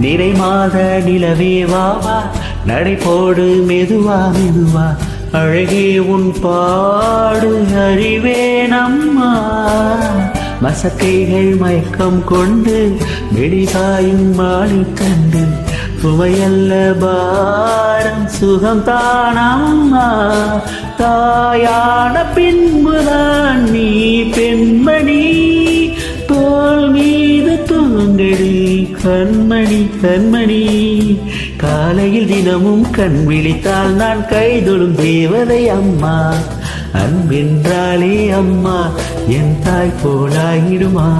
நிறை மாத நிலவே வா நடை போடு மெதுவா மெதுவா. அழகே உன் பாடு அறிவே நம்மா. மசக்கைகள் மயக்கம் கொண்டு மெடிகாயும் மாலை கண்டு. சுவையல்ல பாரம் சுகம் தானம்மா தாயான பின்புதான் நீ பெண்மணி. தோல் மீது தூங்கடி கண்மணி கண்மணி. காலையில் தினமும் கண் விழித்தால் நான் கைதொழும் தேவதை அம்மா. அன்பென்றாலே அம்மா என் தாய் போலாயிடுமா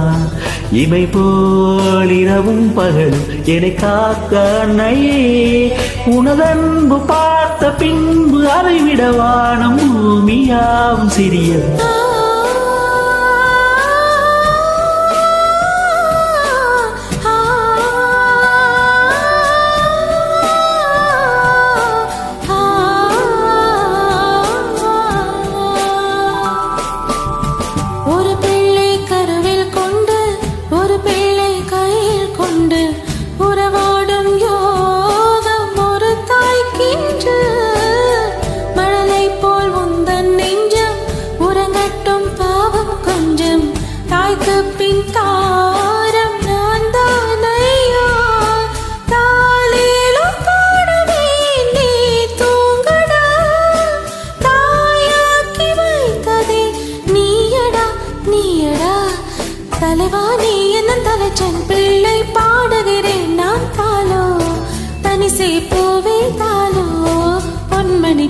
இமை போல் இரவும் பகலும் என்னை காக்க அன்னையே. உனதன்பு பார்த்த பின்பு அதைவிட வானம் பூமியாவும் சிறியது. தாய்க்கு பின் தாரம் நான் தானையா? தாலேலும் காணவே நீ தூங்கடா. தாயாக்கி வைத்ததே நீயடா நீயடா. தலைவா நீ என்ன தலைச்சன் பிள்ளை பாடுகிறேன் நான் தாலோ தனிசை பூவே தாலோ பொன்மணி